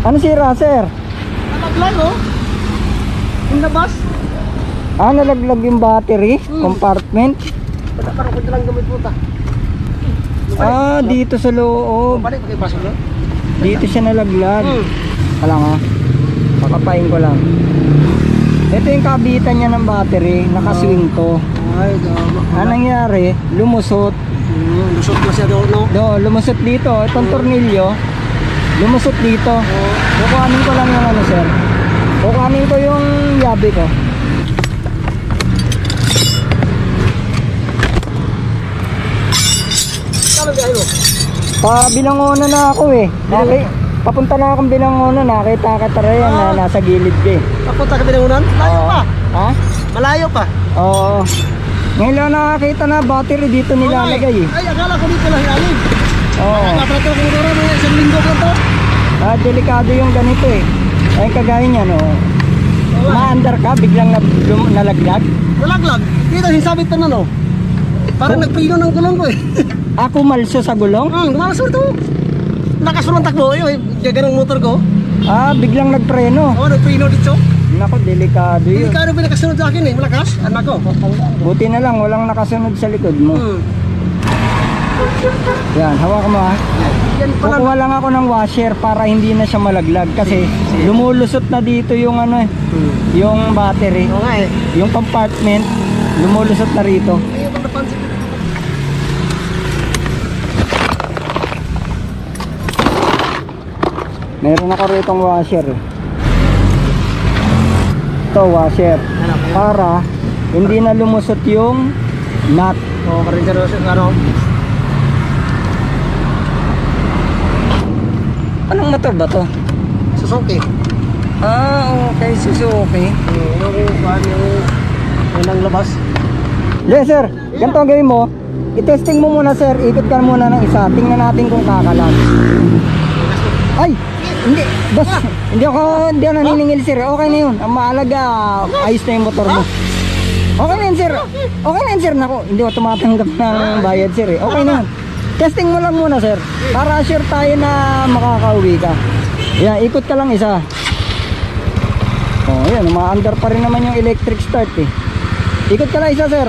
Ano sira, sir? Nalaglag oh. Yung labas. Ah, nalaglag yung battery, compartment. Basta parang kunti lang gamit mo ta. Ah, dito sa loob. Balik pakipasok no? Dito siya nalaglag. Hmm. Wala nga. Papapain ko lang. Ito yung kabitan niya ng battery. Nakaswing to. Ay, gama. Anong nangyari? Lumusot. Hmm, lusot na siya doon no? Do, lumusot dito. Itong tornilyo. Lumusot dito. Kukuhanin ko lang yung ano, sir. Kukuhanin ko yung yabe ko. Pa binangona na ako eh. Okay. Papunta na akong binangona. Nakita ka tara yan na Ah. nasa gilid ka eh. Papunta ka binangunan? Malayo pa. Ha? Malayo pa. Oo. Ngayon lang nakakita na battery dito nilalagay eh. Ay, akala ko dito lang yalig. Oo. Nakatrato ko dito mga isang linggo ko to. Ah, delikado yung ganito eh. Ay kagaya niya no. Maandar ka, biglang nalaglag. Nalaglag. Dito, hinsabit pa na no. Parang nagpino ng gulong ko eh. Ako malso sa gulong. Hmm, gumalas mo ito. Nakasunod takbo yun. Gagan ng motor ko. Ah, biglang nagpreno. Oo, nagpino dito. Nako, delikado yun. ka ano pinakasunod sa akin eh. Malakas. Anak ko. Buti na lang, walang nakasunod sa likod mo. Hmm. Yan, hawak mo ha. Yan pala. Kukuha lang ako ng washer para hindi na siya malaglag kasi lumulusot na dito yung ano eh, Hmm. yung battery, Oo nga eh. yung compartment, lumulusot na rito. Ayun. Meron ako rito washer. eh. Ito washer. Ano? Para hindi na lumusot yung nut. Oo, karin sa. Ano? Anong motor ba to? Suzuki. Ah, okay, Suzuki. Yung kuhan yung... Yung ang labas. Yes, sir. Ganito ang gawin mo. I-testing mo muna, sir. Ikot ka muna ng isa. Tingnan natin kung kakalag. Ay! Hindi, boss. Hindi ako, hindi ako naniningil, sir. Okay na yun. Ang mahalaga, ayos na yung motor mo. Okay na yun, sir. Okay na yun, sir. Nako, hindi ako tumatanggap ng bayad, sir. eh. Okay na yun. Testing mo lang muna, sir. Para sure tayo na makakauwi ka. Yan, ikot ka lang isa. Oh, yan. Umaandar pa rin naman yung electric start, eh. Ikot ka lang isa, sir.